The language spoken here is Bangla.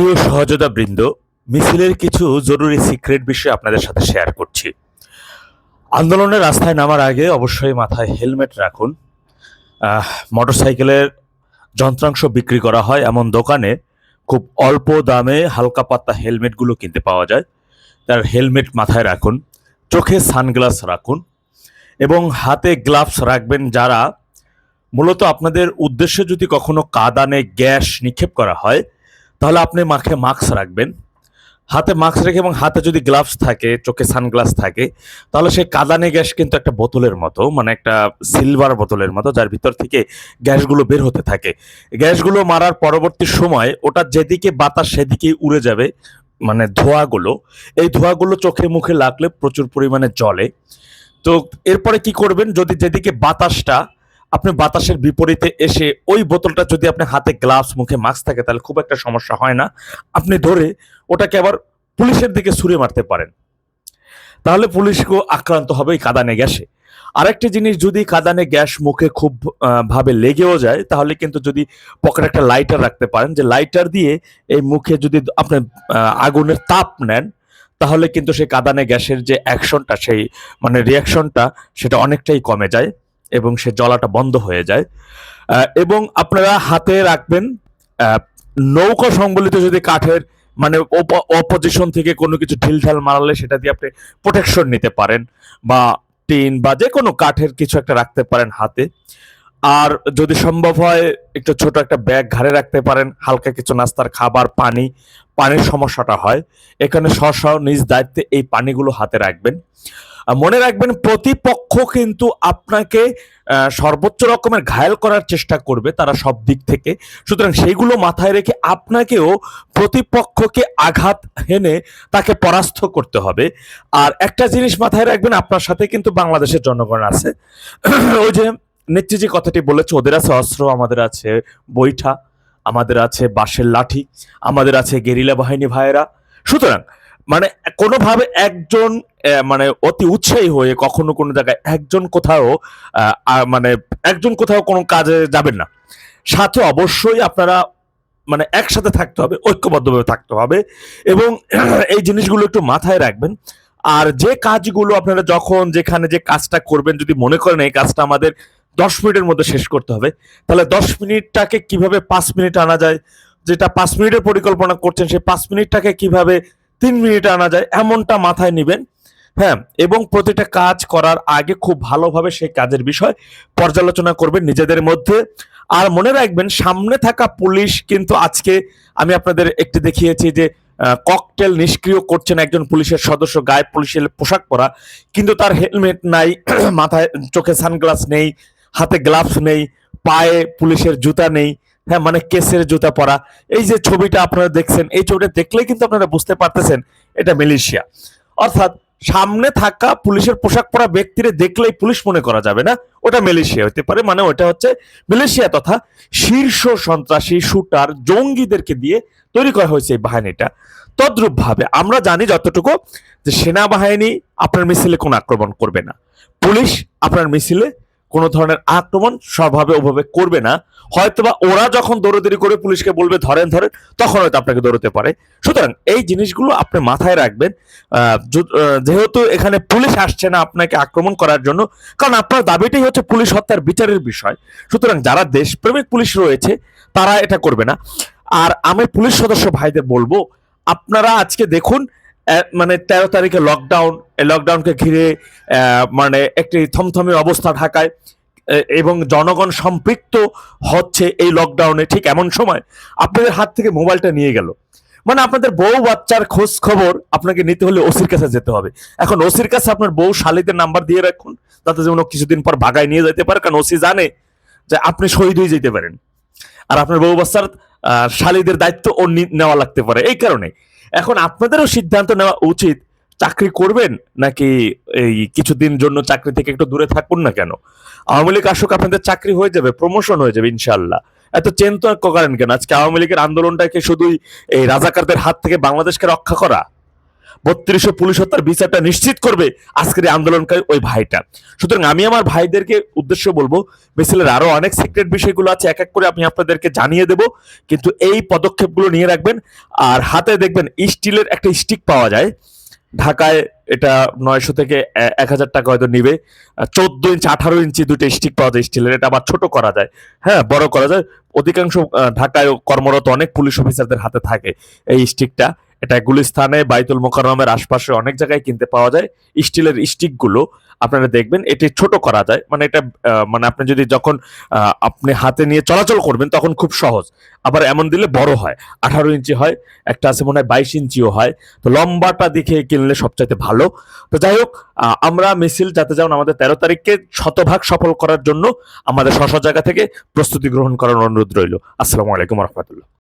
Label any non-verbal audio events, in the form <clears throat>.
প্রিয় সহযোদ্ধা বৃন্দ মিছিলের কিছু জরুরি সিক্রেট বিষয় আপনাদের সাথে শেয়ার করছি। আন্দোলনের রাস্তায় নামার আগে অবশ্যই মাথায় হেলমেট রাখুন। আহ, মোটরসাইকেলের যন্ত্রাংশ বিক্রি করা হয় এমন দোকানে খুব অল্প দামে হালকা পাত্তা হেলমেটগুলো কিনতে পাওয়া যায়। তার হেলমেট মাথায় রাখুন চোখে সানগ্লাস রাখুন এবং হাতে গ্লাভস রাখবেন যারা। মূলত আপনাদের উদ্দেশ্যে যদি কখনো কাদানে গ্যাস নিক্ষেপ করা হয় তাহলে আপনি মাখে মাস্ক রাখবেন। হাতে মাস্ক রেখে এবং হাতে যদি গ্লাভস থাকে, চোখে সানগ্লাস থাকে, তাহলে সেই কাদানে গ্যাস কিন্তু একটা বোতলের মতো মানে একটা সিলভার বোতলের মতো, যার ভিতর থেকে গ্যাসগুলো বের হতে থাকে। গ্যাসগুলো মারার পরবর্তী সময় ওটা যেদিকে বাতাস সেদিকেই উড়ে যাবে মানে ধোঁয়াগুলো। এই ধোঁয়াগুলো চোখে মুখে লাগলে প্রচুর পরিমাণে জলে তো এরপরে কি করবেন, যদি যেদিকে বাতাসটা আপনি বাতাসের বিপরীতে এসে ওই বোতলটা যদি আপনি হাতে গ্লাভস, মুখে মাস্ক থাকে, তাহলে খুব একটা সমস্যা হয় না। আপনি ধরে ওটাকে আবার পুলিশের দিকে ছুঁড়ে মারতে পারেন। তাহলে পুলিশকেও আক্রান্ত হবে এই কাদানে গ্যাসে। আরেকটি জিনিস, যদি কাদানে গ্যাস মুখে খুব ভাবে লেগেও যায়, তাহলে কিন্তু যদি পকেটে একটা লাইটার রাখতে পারেন, যে লাইটার দিয়ে এই মুখে যদি আপনি আগুনের তাপ নেন, তাহলে কিন্তু সেই কাদানে গ্যাসের যে অ্যাকশনটা সেই মানে রিয়াকশনটা সেটা অনেকটাই কমে যায়। এবং সে জলাটা বন্ধ হয়ে যায়। এবং আপনারা হাতে রাখবেন নৌকা সংবলিত যদি কাঠের মানে অপোজিশন থেকে কোনো কিছু ঢিলঢাল মারালে সেটা দিয়ে আপনি প্রোটেকশন নিতে পারেন বা টিন বা যে কোনো কাঠের কিছু একটা রাখতে পারেন হাতে। আর যদি সম্ভব হয়, একটু ছোট একটা ব্যাগ ঘাড়ে রাখতে পারেন, হালকা কিছু নাস্তার খাবার, পানি, পানির সমস্যাটা হয়। এখানে স্ব নিজ দায়িত্বে এই পানিগুলো হাতে রাখবেন। মনে রাখবেন, প্রতিপক্ষ কিন্তু আপনাকে সর্বোচ্চ রকমের ঘায়েল করার চেষ্টা করবে তারা সব দিক থেকে। সুতরাং সেইগুলো মাথায় রেখে আপনাকেও প্রতিপক্ষকে আঘাত হেনে তাকে পরাস্ত করতে হবে। আর একটা জিনিস মাথায় রাখবেন, আপনার সাথে কিন্তু বাংলাদেশের জনগণ আছে। <clears throat> ওই যে নেত্রী যে কথাটি বলেছে, ওদের আছে অস্ত্র, আমাদের আছে বৈঠা, আমাদের আছে বাঁশের লাঠি, আমাদের আছে গেরিলা বাহিনী ভাইয়েরা। সুতরাং মানে কোনোভাবে একজন মানে অতি উৎসাহী হয়ে কখনো কোনো জায়গায় একজন কোথাও মানে একজন কোথাও কোনো কাজে যাবেন না। সাথে অবশ্যই আপনারা মানে একসাথে থাকতে হবে, ঐক্যবদ্ধভাবে থাকতে হবে এবং <clears throat> এই জিনিসগুলো একটু মাথায় রাখবেন। আর যে কাজগুলো আপনারা যখন যেখানে যে কাজটা করবেন, যদি মনে করেন এই কাজটা আমাদের দশ মিনিটের মধ্যে শেষ করতে হবে। তাহলে দশ মিনিটটাকে কীভাবে পাঁচ মিনিট আনা যায়? যেটা পাঁচ মিনিটের পরিকল্পনা করছেন, সেই পাঁচ মিনিটটাকে কীভাবে তিন মিনিটে আনা যায়, এমনটা মাথায় নেবেন। হ্যাঁ এবং প্রতিটা কাজ করার আগে খুব ভালোভাবে সেই কাজের বিষয় পর্যালোচনা করবেন নিজেদের মধ্যে। আর মনে রাখবেন, সামনে থাকা পুলিশ কিন্তু আজকে আমি আপনাদের একটি দেখিয়েছি যে ককটেল নিষ্ক্রিয় করছেন একজন পুলিশের সদস্য গায়ে পুলিশের পোশাক পরা। কিন্তু তার হেলমেট নাই, <clears throat> মাথায় চোখে সানগ্লাস নেই হাতে গ্লাভস নেই, পায়ে পুলিশের জুতা নেই হ্যাঁ মানে কেসের জুতা পরা। এই যে ছবিটা আপনারা দেখছেন, এই ছবিটা দেখলেই কিন্তু আপনারা বুঝতে পারতেছেন এটা মালয়েশিয়া অর্থাৎ সামনে থাকা পুলিশের পোশাক পরা ব্যক্তিরে দেখলেই পুলিশ মনে করা যাবে না, ওটা মালয়েশিয়া হতে পারে মানে ওটা হচ্ছে মালয়েশিয়া তথা শীর্ষ সন্ত্রাসী, শুটার, জঙ্গিদেরকে দিয়ে তৈরি করা হয়েছে এই বাহিনীটা। তদ্রূপ ভাবে আমরা জানি যতটুকু যে সেনাবাহিনী আপনার মিছিলে কোনো আক্রমণ করবে না। পুলিশ আপনার মিছিলে কোনো ধরনের আক্রমণ স্বভাবে ওভাবে করবে না। হয়তোবা ওরা যখন দৌড়াদৌড়ি করে পুলিশকে বলবে, ধরেন ধরেন, তখন হয়তো আপনাকে দৌড়তে পারে। সুতরাং এই জিনিসগুলো আপনি মাথায় রাখবেন। যেহেতু এখানে পুলিশ আসছে না আপনাকে আক্রমণ করার জন্য, কারণ আপনার দাবিটাই হচ্ছে পুলিশ হত্যার বিচারের বিষয়। সুতরাং যারা দেশপ্রেমিক পুলিশ রয়েছে, তারা এটা করবে না। আর আমি পুলিশ সদস্য ভাইদের বলব, আপনারা আজকে দেখুন মানে তেরো তারিখে লকডাউন এই লকডাউনকে ঘিরে মানে একটি থমথমে অবস্থা ঢাকায় এবং জনগণ সম্পৃক্ত হচ্ছে এই লকডাউনে ঠিক এমন সময়। আপনাদের হাত থেকে মোবাইলটা নিয়ে গেল। মানে আপনাদের বউ বাচ্চার খোঁজ খবর আপনাকে নিতে হলে ওসির কাছে যেতে হবে। এখন ওসির কাছে আপনার বউ শালিদের নাম্বার দিয়ে রাখুন যেন ও কিছুদিন পর ভাগায় নিয়ে যেতে পারে, কারণ ওসি জানে যে আপনি শহীদ হয়ে যেতে পারেন। আর আপনার বউ বাচ্চার শালিদের দায়িত্ব ও নেওয়া লাগতে পারে। এই কারণে এখন আপনাদেরও সিদ্ধান্ত নেওয়া উচিত, চাকরি করবেন নাকি এই কিছুদিন জন্য চাকরি থেকে একটু দূরে থাকুন না কেন? আওয়ামী লীগ আসুক, আপনাদের চাকরি হয়ে যাবে প্রমোশন হয়ে যাবে ইনশাল্লাহ এত চিন্তা করেন কেন? আজকে আওয়ামী লীগের আন্দোলনটাকে শুধুই এই রাজাকারদের হাত থেকে বাংলাদেশকে রক্ষা করা? বত্রিশশো পুলিশ হত্যার বিচারটা নিশ্চিত করবে আজকের এই আন্দোলনকারী ওই ভাইটা। সুতরাং আমি আমার ভাইদেরকে উদ্দেশ্য বলব, মিছিলের আরও অনেক সিক্রেট বিষয়গুলো আছে, এক এক করে আমি আপনাদেরকে জানিয়ে দেব, কিন্তু এই পদক্ষেপগুলো নিয়ে রাখবেন আর হাতে দেখবেন স্টিলের একটা স্টিক পাওয়া যায়। ঢাকায় এটা নয়শো থেকে এক হাজার টাকা হয়তো নিবে। চোদ্দ ইঞ্চি, আঠারো ইঞ্চি দুটো স্টিক পাওয়া যায় স্টিলের, এটা আবার ছোট করা যায়। হ্যাঁ বড় করা যায়। অধিকাংশ ঢাকায় কর্মরত অনেক পুলিশ অফিসারদের হাতে থাকে এই স্টিকটা এটা গুলিস্তানে বাইতুল মোকাররমের আশপাশে অনেক জায়গায় কিনতে পাওয়া যায়। স্টিলের স্টিকগুলো আপনারা দেখবেন, এটি ছোট করা যায়। মানে এটা মানে আপনি যদি যখন আপনি হাতে নিয়ে চলাচল করবেন তখন খুব সহজ। আবার এমন দিলে বড় হয়, আঠারো ইঞ্চি হয়, একটা আছে মনে হয় বাইশ ইঞ্চিও হয়। তো লম্বাটা দেখে কিনলে সবচাইতে ভালো। তো যাই হোক আমরা মিছিল যাতে যেমন আমাদের তেরো তারিখকে শতভাগ সফল করার জন্য আমাদের স্ব জায়গা থেকে প্রস্তুতি গ্রহণ করার অনুরোধ রইল। আসসালামু আলাইকুম রহমতুল্লাহ।